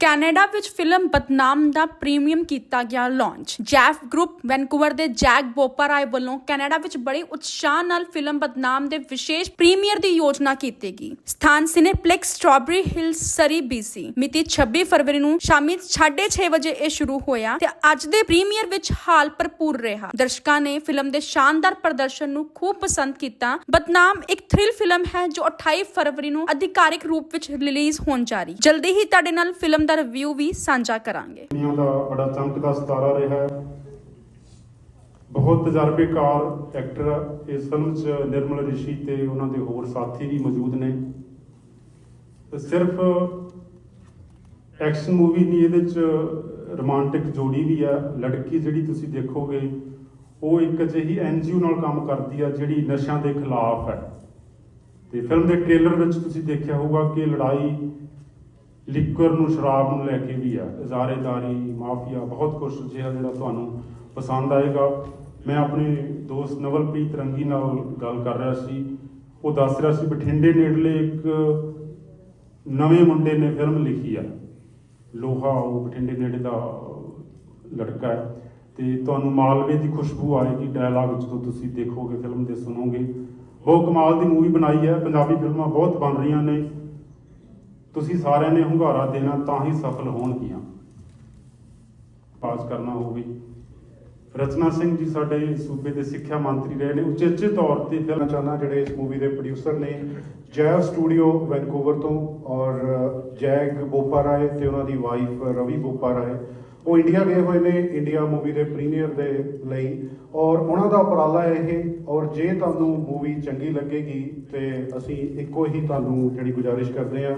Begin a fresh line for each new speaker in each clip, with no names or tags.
Canada ਵਿੱਚ film Badnaam ਦਾ premium ਕੀਤਾ ਗਿਆ ਲਾਂਚ ਜੈਫ ਗਰੁੱਪ ਵੈਨਕੂਵਰ ਦੇ ਜੈਕ ਬੋਪਾਰਾਏ ਵੱਲੋਂ ਕੈਨੇਡਾ ਵਿੱਚ ਬੜੀ ਉਤਸ਼ਾਹ ਨਾਲ ਫਿਲਮ ਬਦਨਾਮ ਦੇ ਵਿਸ਼ੇਸ਼ ਪ੍ਰੀਮੀਅਰ ਦੀ ਯੋਜਨਾ ਕੀਤੀ ਗਈ ਸਥਾਨ Cineplex Strawberry Hills Surrey BC ਮਿਤੀ 26 ਫਰਵਰੀ ਨੂੰ ਸ਼ਾਮੀ 6:30 ਵਜੇ ਇਹ ਸ਼ੁਰੂ ਹੋਇਆ ਤੇ ਅੱਜ ਦੇ ਪ੍ਰੀਮੀਅਰ ਵਿੱਚ ਹਾਲ ਭਰਪੂਰ ਰਿਹਾ। ਦਰਸ਼ਕਾਂ ਨੇ ਫਿਲਮ ਦੇ ਸ਼ਾਨਦਾਰ ਪ੍ਰਦਰਸ਼ਨ ਨੂੰ ਖੂਬ ਪਸੰਦ ਕੀਤਾ। ਬਦਨਾਮ ਇੱਕ ਥ੍ਰਿਲ ਫਿਲਮ ਹੈ ਜੋ 28 ਫਰਵਰੀ ਨੂੰ ਅਧਿਕਾਰਿਕ ਰੂਪ ਵਿੱਚ ਰਿਲੀਜ਼ ਹੋਣ ਜਾ ਰਹੀ। ਜਲਦੀ ਹੀ ਤੁਹਾਡੇ ਨਾਲ ਫਿਲਮ ਦਾ ਰਿਵਿਊ ਵੀ ਸਾਂਝਾ ਕਰਾਂਗੇ।
ਦੁਨੀਆ ਦਾ ਬੜਾ ਚਮਕਦਾ ਸਿਤਾਰਾ ਰਿਹਾ ਹੈ। ਬਹੁਤ ਤਜਰਬੇਕਾਰ ਐਕਟਰ ਇਸ ਫਿਲਮ 'ਚ ਨਿਰਮਲ ਰਿਸ਼ੀ ਤੇ ਉਹਨਾਂ ਦੇ ਹੋਰ ਸਾਥੀ ਵੀ ਮੌਜੂਦ ਨੇ। ਤੇ ਸਿਰਫ ਐਕਸ਼ਨ ਮੂਵੀ ਨਹੀਂ, ਇਹਦੇ 'ਚ ਰੋਮਾਂਟਿਕ ਜੋੜੀ ਵੀ ਆ। ਲੜਕੀ ਜਿਹੜੀ ਤੁਸੀਂ ਦੇਖੋਗੇ, ਉਹ ਇੱਕ ਅਜਿਹੀ ਐਨਜੀਓ ਨਾਲ ਕੰਮ ਕਰਦੀ ਆ, ਜਿਹੜੀ ਨਸ਼ਿਆਂ ਦੇ ਖਿਲਾਫ ਹੈ। ਤੇ ਫਿਲਮ ਦੇ ਟ੍ਰੇਲਰ ਵਿੱਚ ਤੁਸੀਂ ਦੇਖਿਆ ਹੋਊਗਾ ਕਿ ਲੜਾਈ ਲਿਕਰ ਨੂੰ, ਸ਼ਰਾਬ ਨੂੰ ਲੈ ਕੇ ਵੀ ਆ। ਇਜ਼ਾਰੇਦਾਰੀ, ਮਾਫੀਆ, ਬਹੁਤ ਕੁਝ ਜਿਹਾ ਜਿਹੜਾ ਤੁਹਾਨੂੰ ਪਸੰਦ ਆਏਗਾ। ਮੈਂ ਆਪਣੇ ਦੋਸਤ ਨਵਲਪ੍ਰੀਤ ਰੰਗੀ ਨਾਲ ਗੱਲ ਕਰ ਰਿਹਾ ਸੀ। ਉਹ ਦੱਸ ਰਿਹਾ ਸੀ, ਬਠਿੰਡੇ ਨੇੜਲੇ ਇੱਕ ਨਵੇਂ ਮੁੰਡੇ ਨੇ ਫਿਲਮ ਲਿਖੀ ਆ। ਲੋਹਾ, ਉਹ ਬਠਿੰਡੇ ਨੇੜੇ ਦਾ ਲੜਕਾ ਹੈ। ਤੇ ਤੁਹਾਨੂੰ ਮਾਲਵੇ ਦੀ ਖੁਸ਼ਬੂ ਆਏਗੀ ਡਾਇਲਾਗ ਜਦੋਂ ਤੁਸੀਂ ਦੇਖੋਗੇ, ਫਿਲਮ ਦੇ ਸੁਣੋਗੇ। ਬਹੁਤ ਕਮਾਲ ਦੀ ਮੂਵੀ ਬਣਾਈ ਹੈ। ਪੰਜਾਬੀ ਫਿਲਮਾਂ ਬਹੁਤ ਬਣ ਰਹੀਆਂ ਨੇ। ਤੁਸੀਂ ਸਾਰਿਆਂ ਨੇ ਹੁੰਗਾਰਾ ਦੇਣਾ ਤਾਂ ਹੀ ਸਫਲ ਹੋਣਗੀਆਂ। ਪਾਸ ਕਰਨਾ ਹੋਵੇ। ਰਚਨਾ ਸਿੰਘ ਜੀ ਸਾਡੇ ਸੂਬੇ ਦੇ ਸਿੱਖਿਆ ਮੰਤਰੀ ਰਹੇ ਨੇ। ਉਚੇਚੇ ਤੌਰ ਤੇ
ਕਰਨਾ
ਫਿਲਮ
ਚਾਹੁੰਦਾ ਜਿਹੜੇ ਇਸ ਮੂਵੀ ਦੇ ਪ੍ਰੋਡਿਊਸਰ ਨੇ ਜੈਵ ਸਟੂਡੀਓ ਵੈਨਕੂਵਰ ਤੋਂ ਔਰ ਜੈਗ ਬੋਪਾਰਾਏ ਤੇ ਉਹਨਾਂ ਦੀ ਵਾਈਫ ਰਵੀ ਬੋਪਾ ਰਾਏ। ਉਹ ਇੰਡੀਆ ਗਏ ਹੋਏ ਨੇ ਇੰਡੀਆ ਮੂਵੀ ਦੇ ਪ੍ਰੀਮੀਅਰ ਦੇ ਲਈ। ਔਰ ਉਹਨਾਂ ਦਾ ਉਪਰਾਲਾ ਇਹ ਔਰ ਜੇ ਤੁਹਾਨੂੰ ਮੂਵੀ ਚੰਗੀ ਲੱਗੇਗੀ ਤੇ ਅਸੀਂ ਇੱਕੋ ਹੀ ਤੁਹਾਨੂੰ ਜਿਹੜੀ ਗੁਜ਼ਾਰਿਸ਼ ਕਰਦੇ ਹਾਂ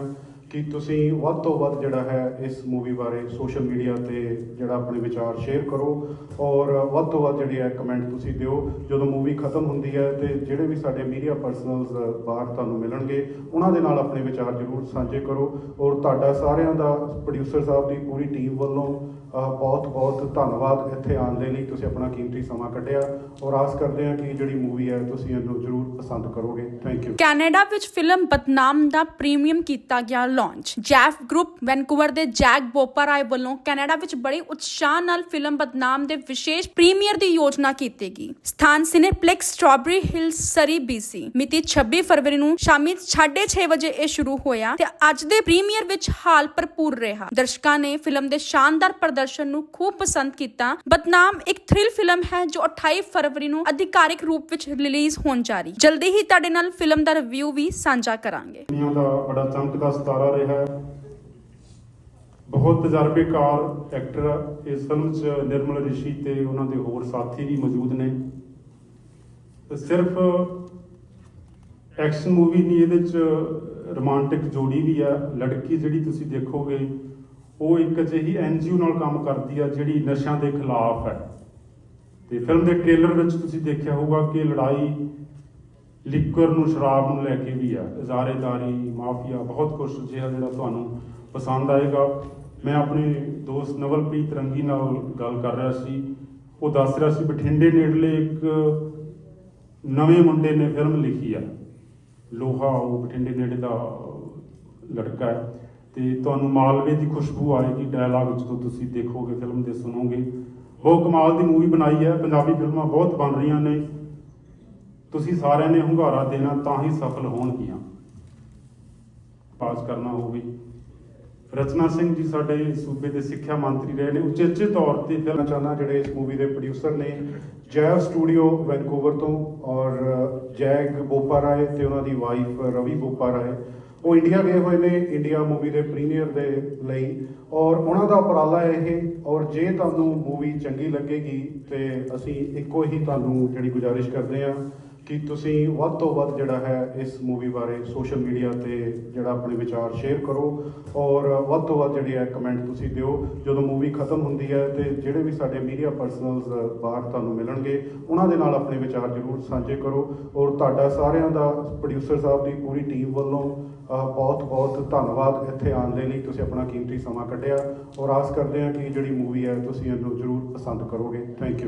ਕਿ ਤੁਸੀਂ ਵੱਧ ਤੋਂ ਵੱਧ ਜਿਹੜਾ ਹੈ ਇਸ ਮੂਵੀ ਬਾਰੇ ਸੋਸ਼ਲ ਮੀਡੀਆ ਤੇ ਜਿਹੜਾ ਆਪਣੇ ਵਿਚਾਰ ਸ਼ੇਅਰ ਕਰੋ ਔਰ ਵੱਧ ਤੋਂ ਵੱਧ ਜਿਹੜੇ ਹੈ ਕਮੈਂਟ ਤੁਸੀਂ ਦਿਓ। ਜਦੋਂ ਮੂਵੀ ਖਤਮ ਹੁੰਦੀ ਹੈ ਤੇ ਜਿਹੜੇ ਵੀ ਸਾਡੇ ਮੀਡੀਆ ਪਰਸਨਲਸ ਬਾਹਰ ਤੁਹਾਨੂੰ ਮਿਲਣਗੇ, ਉਹਨਾਂ ਦੇ ਨਾਲ ਆਪਣੇ ਵਿਚਾਰ ਜ਼ਰੂਰ ਸਾਂਝੇ ਕਰੋ ਔਰ ਤੁਹਾਡਾ ਸਾਰਿਆਂ ਦਾ ਪ੍ਰੋਡਿਊਸਰ ਸਾਹਿਬ ਦੀ ਪੂਰੀ ਟੀਮ ਵੱਲੋਂ ਬਹੁਤ ਬਹੁਤ ਧੰਨਵਾਦ ਇੱਥੇ ਆਉਣ ਦੇ ਲਈ। ਤੁਸੀਂ ਆਪਣਾ ਕੀਮਤੀ ਸਮਾਂ ਕੱਢਿਆ ਔਰ ਆਸ ਕਰਦੇ ਹਾਂ ਕਿ ਜਿਹੜੀ ਮੂਵੀ ਹੈ ਤੁਸੀਂ ਇਹਨੂੰ ਜ਼ਰੂਰ ਪਸੰਦ ਕਰੋਗੇ। ਥੈਂਕ ਯੂ
ਕੈਨੇਡਾ ਵਿੱਚ ਫਿਲਮ ਬਦਨਾਮ ਦਾ ਪ੍ਰੀਮੀਅਮ ਕੀਤਾ ਗਿਆ। ਲਾਂਚ ਜੈਫ ਗਰੁੱਪ ਵੈਨਕੂਵਰ ਦੇ ਜੈਕ ਬੋਪਾਰਾਏ ਵੱਲੋਂ ਕੈਨੇਡਾ ਵਿੱਚ ਬੜੀ ਉਤਸ਼ਾਹ ਨਾਲ ਫਿਲਮ ਬਦਨਾਮ ਦੇ ਵਿਸ਼ੇਸ਼ ਪ੍ਰੀਮੀਅਰ ਦੀ ਯੋਜਨਾ ਕੀਤੀ ਸਥਾਨ Cineplex Strawberry Hills Surrey BC ਮਿਤੀ 26 ਫਰਵਰੀ ਨੂੰ ਸ਼ਾਮੀ 6:30 ਵਜੇ ਇਹ ਸ਼ੁਰੂ ਹੋਇਆ ਤੇ ਅੱਜ ਦੇ ਪ੍ਰੀਮੀਅਰ ਵਿੱਚ ਹਾਲ ਭਰਪੂਰ ਰਿਹਾ। ਦਰਸ਼ਕਾਂ ਨੇ ਫਿਲਮ ਦੇ ਸ਼ਾਨਦਾਰ ਪ੍ਰਦਰਸ਼ਨ ਨੂੰ ਖੂਬ ਪਸੰਦ ਕੀਤਾ। ਬਦਨਾਮ ਇੱਕ ਥ੍ਰਿਲ ਫਿਲਮ ਹੈ ਜੋ 28 ਫਰਵਰੀ ਨੂੰ ਅਧਿਕਾਰਿਕ ਰੂਪ ਵਿੱਚ ਰਿਲੀਜ਼ ਹੋਣ ਜਾ ਰਹੀ। ਜਲਦੀ ਹੀ ਤੁਹਾਡੇ ਨਾਲ ਫਿਲਮ ਦਾ ਰਿਵਿਊ ਵੀ ਸਾਂਝਾ ਕਰਾਂਗੇ।
ਦੁਨੀਆ ਦਾ ਬੜਾ ਚਮਕਦਾ ਸਿਤਾਰਾ ਰਿਹਾ ਹੈ। ਬਹੁਤ ਤਜਰਬੇਕਾਰ ਐਕਟਰ ਇਸ ਫਿਲਮ 'ਚ ਨਿਰਮਲ ਰਿਸ਼ੀ ਤੇ ਉਹਨਾਂ ਦੇ ਹੋਰ ਸਾਥੀ ਵੀ ਮੌਜੂਦ ਨੇ। ਸਿਰਫ ਐਕਸ਼ਨ ਮੂਵੀ ਨਹੀਂ, ਇਹਦੇ 'ਚ ਰੋਮਾਂਟਿਕ ਜੋੜੀ ਵੀ ਆ। ਲੜਕੀ ਜਿਹੜੀ ਤੁਸੀਂ ਦੇਖੋਗੇ, ਉਹ ਇੱਕ ਅਜਿਹੀ ਐਨਜੀਓ ਨਾਲ ਕੰਮ ਕਰਦੀ ਆ, ਜਿਹੜੀ ਨਸ਼ਿਆਂ ਦੇ ਖਿਲਾਫ ਹੈ। ਤੇ ਫਿਲਮ ਦੇ ਟ੍ਰੇਲਰ ਵਿੱਚ ਤੁਸੀਂ ਦੇਖਿਆ ਹੋਊਗਾ ਕਿ ਲੜਾਈ ਲਿਕਰ ਨੂੰ, ਸ਼ਰਾਬ ਨੂੰ ਲੈ ਕੇ ਵੀ ਆ। ਇਜ਼ਾਰੇਦਾਰੀ, ਮਾਫੀਆ, ਬਹੁਤ ਕੁਝ ਜਿਹਾ ਜਿਹੜਾ ਤੁਹਾਨੂੰ ਪਸੰਦ ਆਏਗਾ। ਮੈਂ ਆਪਣੇ ਦੋਸਤ ਨਵਲਪ੍ਰੀਤ ਰੰਗੀ ਨਾਲ ਗੱਲ ਕਰ ਰਿਹਾ ਸੀ। ਉਹ ਦੱਸ ਰਿਹਾ ਸੀ, ਬਠਿੰਡੇ ਨੇੜਲੇ ਇੱਕ ਨਵੇਂ ਮੁੰਡੇ ਨੇ ਫਿਲਮ ਲਿਖੀ ਆ। ਲੋਹਾ, ਉਹ ਬਠਿੰਡੇ ਨੇੜੇ ਦਾ ਲੜਕਾ ਹੈ। ਤੇ ਤੁਹਾਨੂੰ ਮਾਲਵੇ ਦੀ ਖੁਸ਼ਬੂ ਆਏਗੀ ਡਾਇਲਾਗ ਜਦੋਂ ਤੁਸੀਂ ਦੇਖੋਗੇ, ਫਿਲਮ ਦੇ ਸੁਣੋਗੇ। ਬਹੁਤ ਕਮਾਲ ਦੀ ਮੂਵੀ ਬਣਾਈ ਹੈ। ਪੰਜਾਬੀ ਫਿਲਮਾਂ ਬਹੁਤ ਬਣ ਰਹੀਆਂ ਨੇ। ਤੁਸੀਂ ਸਾਰਿਆਂ ਨੇ ਹੁੰਗਾਰਾ ਦੇਣਾ ਤਾਂ ਹੀ ਸਫਲ ਹੋਣਗੀਆਂ। ਪਾਸ ਕਰਨਾ ਹੋਵੇ। ਰਚਨਾ ਸਿੰਘ ਜੀ ਸਾਡੇ ਸੂਬੇ ਦੇ ਸਿੱਖਿਆ ਮੰਤਰੀ ਰਹੇ ਨੇ। ਉਚੇਚੇ ਤੌਰ ਤੇ
ਕਰਨਾ
ਫਿਲਮ
ਚਾਹੁੰਦਾ ਜਿਹੜੇ ਇਸ ਮੂਵੀ ਦੇ ਪ੍ਰੋਡਿਊਸਰ ਨੇ ਜੈਵ ਸਟੂਡੀਓ ਵੈਨਕੂਵਰ ਤੋਂ ਔਰ ਜੈਗ ਬੋਪਾਰਾਏ ਤੇ ਉਹਨਾਂ ਦੀ ਵਾਈਫ ਰਵੀ ਬੋਪਾਰਾਏ ਉਹ ਇੰਡੀਆ ਗਏ ਹੋਏ ਨੇ ਇੰਡੀਆ ਮੂਵੀ ਦੇ ਪ੍ਰੀਮੀਅਰ ਦੇ ਲਈ। ਔਰ ਉਹਨਾਂ ਦਾ ਉਪਰਾਲਾ ਇਹ, ਔਰ ਜੇ ਤੁਹਾਨੂੰ ਮੂਵੀ ਚੰਗੀ ਲੱਗੇਗੀ ਤੇ ਅਸੀਂ ਇੱਕੋ ਹੀ ਤੁਹਾਨੂੰ ਜਿਹੜੀ ਗੁਜ਼ਾਰਿਸ਼ ਕਰਦੇ ਹਾਂ ਕਿ ਤੁਸੀਂ ਵੱਧ ਤੋਂ ਵੱਧ ਜਿਹੜਾ ਹੈ ਇਸ ਮੂਵੀ ਬਾਰੇ ਸੋਸ਼ਲ ਮੀਡੀਆ ਤੇ ਜਿਹੜਾ ਆਪਣੇ ਵਿਚਾਰ ਸ਼ੇਅਰ ਕਰੋ ਔਰ ਵੱਧ ਤੋਂ ਵੱਧ ਜਿਹੜੇ ਹੈ ਕਮੈਂਟ ਤੁਸੀਂ ਦਿਓ। ਜਦੋਂ ਮੂਵੀ ਖਤਮ ਹੁੰਦੀ ਹੈ ਤੇ ਜਿਹੜੇ ਵੀ ਸਾਡੇ ਮੀਡੀਆ ਪਰਸਨਲਸ ਬਾਹਰ ਤੁਹਾਨੂੰ ਮਿਲਣਗੇ, ਉਹਨਾਂ ਦੇ ਨਾਲ ਆਪਣੇ ਵਿਚਾਰ ਜ਼ਰੂਰ ਸਾਂਝੇ ਕਰੋ ਔਰ ਤੁਹਾਡਾ ਸਾਰਿਆਂ ਦਾ ਪ੍ਰੋਡਿਊਸਰ ਸਾਹਿਬ ਦੀ ਪੂਰੀ ਟੀਮ ਵੱਲੋਂ ਬਹੁਤ ਬਹੁਤ ਧੰਨਵਾਦ। ਇੱਥੇ ਆਉਣ ਦੇ ਲਈ ਤੁਸੀਂ ਆਪਣਾ ਕੀਮਤੀ ਸਮਾਂ ਕੱਢਿਆ ਔਰ ਆਸ ਕਰਦੇ ਹਾਂ ਕਿ ਜਿਹੜੀ ਮੂਵੀ ਹੈ ਤੁਸੀਂ ਇਹਨੂੰ ਜ਼ਰੂਰ ਪਸੰਦ ਕਰੋਗੇ। Thank you